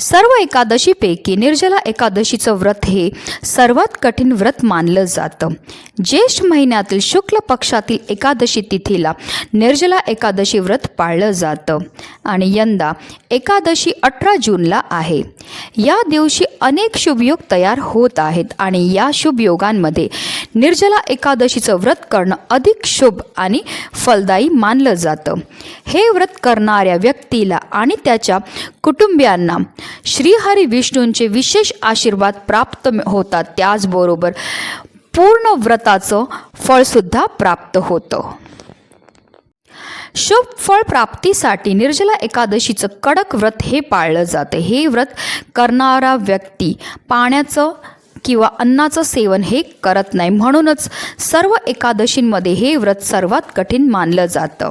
सर्व एकादशीपैकी निर्जला एकादशीचं व्रत हे सर्वात कठीण व्रत मानलं जातं. ज्येष्ठ महिन्यातील शुक्ल पक्षातील एकादशी तिथीला निर्जला एकादशी व्रत पाळलं जातं. आणि यंदा एकादशी अठरा जूनला आहे. या दिवशी अनेक शुभयोग तयार होत आहेत आणि या शुभयोगांमध्ये निर्जला एकादशीचं व्रत करणं अधिक शुभ आणि फलदायी मानलं जातं. हे व्रत करणाऱ्या व्यक्तीला आणि त्याच्या कुटुंबियांना श्रीहरी विष्णूंचे विशेष आशीर्वाद प्राप्त होतात. त्याचबरोबर पूर्ण व्रताचं फळसुद्धा प्राप्त होतं. शुभ फळ प्राप्तीसाठी निर्जला एकादशीचं कडक व्रत हे पाळलं जातं. हे व्रत करणारा व्यक्ती पाण्याचं किंवा अन्नाचं सेवन हे करत नाही. म्हणूनच सर्व एकादशींमध्ये हे व्रत सर्वात कठीण मानलं जातं.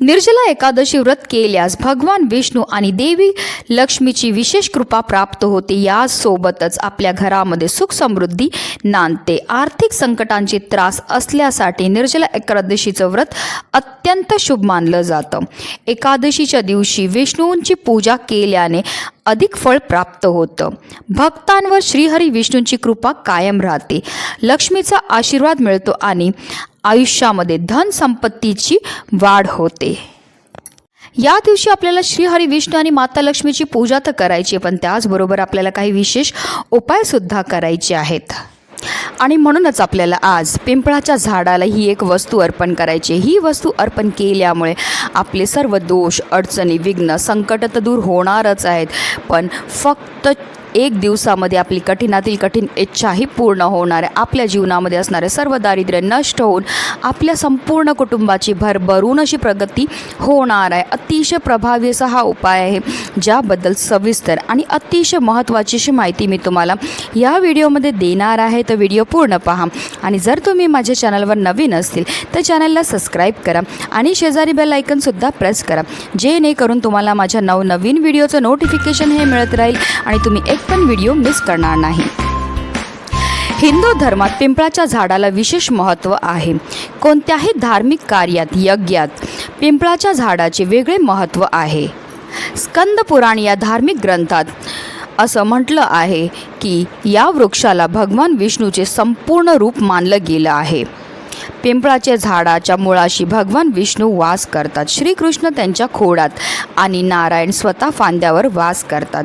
निर्जला एकादशी व्रत केल्यास भगवान विष्णू आणि देवी लक्ष्मीची विशेष कृपा प्राप्त होते. यासोबतच आपल्या घरामध्ये सुख समृद्धी नांदते. आर्थिक संकटांचे त्रास असल्यासाठी निर्जला एकादशीचं व्रत अत्यंत शुभ मानलं जातं. एकादशीच्या दिवशी विष्णूंची पूजा केल्याने अधिक फळ प्राप्त होतं. भक्तांवर श्रीहरी विष्णूंची कृपा कायम राहते. लक्ष्मीचा आशीर्वाद मिळतो आणि आयुष्यामध्ये धन संपत्तीची वाढ होते या दिवशी आपल्याला श्रीहरी विष्णू आणि माता लक्ष्मीची पूजा तर करायची आहे, पण त्याचबरोबर आपल्याला काही विशेष उपायसुद्धा करायचे आहेत आणि म्हणूनच आपल्याला आज पिंपळाच्या झाडाला ही एक वस्तू अर्पण करायची आहे. ही वस्तू अर्पण केल्यामुळे आपले सर्व दोष अडचणी विघ्न संकट तर दूर होणारच आहेत पण फक्त एक दिवसामध्ये आपली कठीणातील कठीण इच्छाही पूर्ण होणार आहे. आपल्या जीवनामध्ये असणारे सर्व दारिद्र्य नष्ट होऊन आपल्या संपूर्ण कुटुंबाची भरभरून अशी प्रगती होणार आहे. अतिशय प्रभावी असा हा उपाय आहे ज्याबद्दल सविस्तर आणि अतिशय महत्त्वाची अशी माहिती मी तुम्हाला या व्हिडिओमध्ये देणार आहे. तर व्हिडिओ पूर्ण पहा आणि जर तुम्ही माझ्या चॅनलवर नवीन असतील तर चॅनलला सबस्क्राईब करा आणि शेजारी बेल आयकनसुद्धा प्रेस करा. जेणेकरून तुम्हाला माझ्या नवनवीन व्हिडिओचं नोटिफिकेशन हे मिळत राहील आणि तुम्ही एक पण व्हिडिओ मिस करणार नाही. हिंदू धर्मात पिंपळाच्या झाडाला विशेष महत्त्व आहे. कोणत्याही धार्मिक कार्यात यज्ञात पिंपळाच्या झाडाचे वेगळे महत्त्व आहे. स्कंद पुराण या धार्मिक ग्रंथात असं म्हटलं आहे की या वृक्षाला भगवान विष्णूचे संपूर्ण रूप मानलं गेलं आहे. पिंपळाच्या झाडाच्या मुळाशी भगवान विष्णू वास करतात. श्रीकृष्ण त्यांच्या खोडात आणि नारायण स्वतः फांद्यावर वास करतात.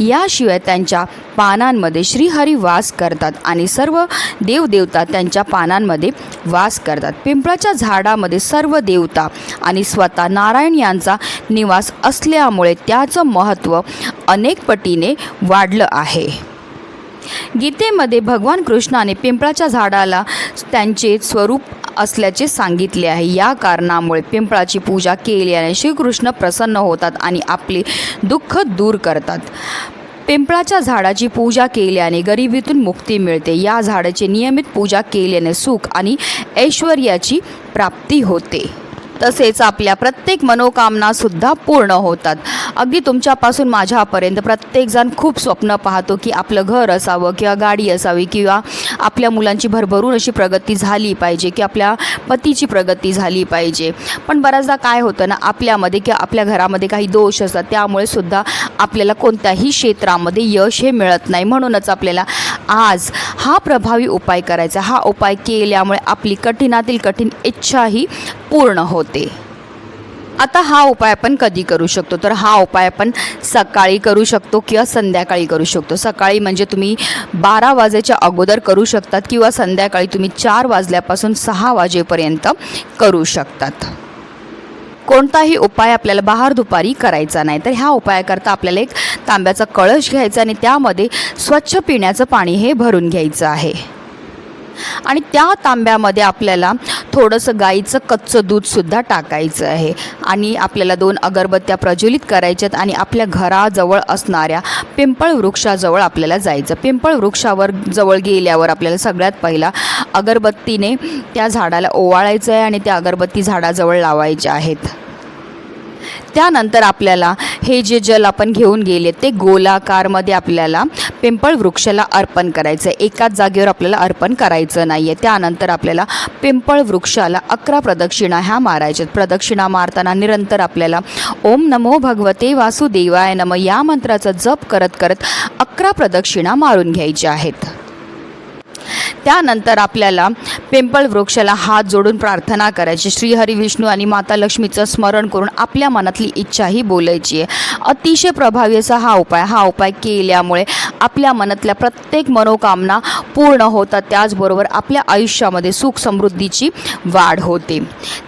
याशिवाय त्यांच्या पानांमध्ये श्रीहरी वास करतात आणि सर्व देवदेवता त्यांच्या पानांमध्ये वास करतात. पिंपळाच्या झाडामध्ये सर्व देवता आणि स्वतः नारायण यांचा निवास असल्यामुळे त्याचं महत्त्व अनेक पटीने वाढलं आहे. गीतेमध्ये भगवान कृष्णाने पिंपळाच्या झाडाला त्यांचे स्वरूप असल्याचे सांगितले आहे. या कारणामुळे पिंपळाची पूजा केल्याने श्रीकृष्ण प्रसन्न होतात आणि आपले दुःख दूर करतात. पिंपळाच्या झाडाची पूजा केल्याने गरिबीतून मुक्ती मिळते. या झाडाची नियमित पूजा केल्याने सुख आणि ऐश्वर्याची प्राप्ती होते. तसेच आपल्या प्रत्येक मनोकामनासुद्धा पूर्ण होतात. अगदी तुमच्यापासून माझ्यापर्यंत प्रत्येकजण खूप स्वप्न पाहतो की आपलं घर असावं किंवा गाडी असावी किंवा आपल्या मुलांची भरभरून अशी प्रगती झाली पाहिजे की आपल्या पतीची प्रगती झाली पाहिजे. पण बऱ्याचदा काय होतं ना आपल्यामध्ये किंवा आपल्या घरामध्ये काही दोष असतात त्यामुळे सुद्धा आपल्याला कोणत्याही क्षेत्रामध्ये यश हे मिळत नाही. म्हणूनच आपल्याला आज हा प्रभावी उपाय करायचा. हा उपाय केल्यामुळे आपली कठीणातील कठीण इच्छाही पूर्ण होते. आता हा उपाय आपण कधी करू शकतो? तर हा उपाय आपण सकाळी करू शकतो किंवा संध्याकाळी करू शकतो. सकाळी म्हणजे तुम्ही बारा वाजेच्या अगोदर करू शकतात किंवा संध्याकाळी तुम्ही चार वाजल्यापासून सहा वाजेपर्यंत करू शकतात. कोणताही उपाय आपल्याला बाहेर दुपारी करायचा नाही. तर ह्या उपायाकरता आपल्याला एक तांब्याचा कळश घ्यायचा आणि त्यामध्ये स्वच्छ पिण्याचं पाणी हे भरून घ्यायचं आहे. आणि त्या तांब्यामध्ये आपल्याला थोडंसं गाईचं कच्चं दूधसुद्धा टाकायचं आहे. आणि आपल्याला दोन अगरबत्त्या प्रज्वलित करायच्यात आणि आपल्या घराजवळ असणाऱ्या पिंपळ वृक्षाजवळ आपल्याला जायचं. पिंपळ वृक्षावर जवळ गेल्यावर आपल्याला सगळ्यात पहिला अगरबत्तीने त्या झाडाला ओवाळायचं आहे आणि त्या अगरबत्ती झाडाजवळ लावायच्या आहेत. त्यानंतर आपल्याला हे जे जल आपण घेऊन गेले ते गोलाकारमध्ये आपल्याला पिंपळ वृक्षाला अर्पण करायचं आहे एकाच जागेवर आपल्याला अर्पण करायचं नाही आहे त्यानंतर आपल्याला पिंपळ वृक्षाला अकरा प्रदक्षिणा ह्या मारायच्या आहेत. प्रदक्षिणा मारताना निरंतर आपल्याला ओम नमो भगवते वासुदेवाय नम या मंत्राचा जप करत करत अकरा प्रदक्षिणा मारून घ्यायच्या आहेत. त्यानंतर आपल्याला पिंपळ वृक्षाला हात जोडून प्रार्थना करायची. श्रीहरी विष्णू आणि माता लक्ष्मीचं स्मरण करून आपल्या मनातली इच्छाही बोलायची आहे. अतिशय प्रभावी असा हा उपाय हा उपाय केल्यामुळे आपल्या मनातल्या प्रत्येक मनोकामना पूर्ण होतात. त्याचबरोबर आपल्या आयुष्यामध्ये सुख समृद्धीची वाढ होते.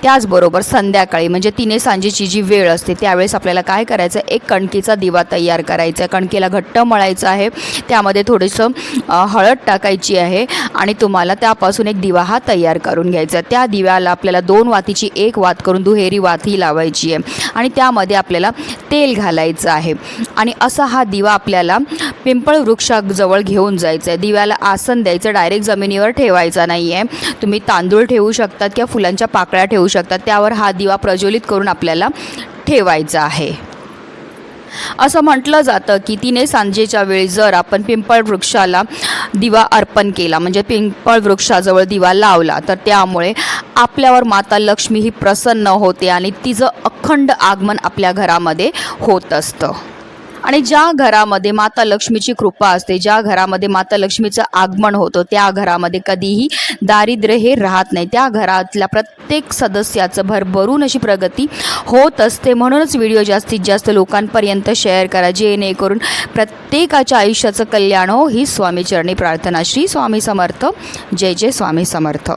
त्याचबरोबर संध्याकाळी म्हणजे तिने सांजेची जी वेळ असते त्यावेळेस आपल्याला काय करायचं? एक कणकेचा दिवा तयार करायचा. आहे कणकेला घट्ट मळायचं आहे. त्यामध्ये थोडंसं हळद टाकायची आहे. आणि तुम्हाला त्यापासून एक दिवा हा तयार करून घ्यायचा आहे. त्या दिव्याला आपल्याला दोन वातीची एक वात करून दुहेरी वात ही लावायची आहे. आणि त्यामध्ये आपल्याला तेल घालायचं आहे. आणि असा हा दिवा आपल्याला पिंपळ वृक्षाजवळ घेऊन जायचं आहे. दिव्याला आसन द्यायचं डायरेक्ट जमिनीवर ठेवायचा नाही आहे तुम्ही तांदूळ ठेवू शकतात किंवा फुलांच्या पाकळ्या ठेवू शकतात. त्यावर हा दिवा प्रज्वलित करून आपल्याला ठेवायचा आहे. असं म्हटलं जातं की तिने सांजेच्या वेळी जर आपण पिंपळ वृक्षाला दिवा अर्पण केला. म्हणजे पिंपळ वृक्षाजवळ दिवा लावला. तर त्यामुळे आपल्यावर माता लक्ष्मी ही प्रसन्न होते आणि तिचं अखंड आगमन आपल्या घरामध्ये होत असतं. आणि ज्या घरामध्ये माता लक्ष्मीची कृपा असते ज्या घरामध्ये माता लक्ष्मीचं आगमन होतं त्या घरामध्ये कधीही दारिद्र्य हे राहत नाही. त्या घरातल्या प्रत्येक सदस्याचं भरभरून अशी प्रगती होत असते. म्हणूनच व्हिडिओ जास्तीत जास्त लोकांपर्यंत शेअर करा जेणेकरून प्रत्येकाच्या आयुष्याचं कल्याण हो. ही स्वामीचरणी प्रार्थना. श्री स्वामी समर्थ. जय जय स्वामी समर्थ.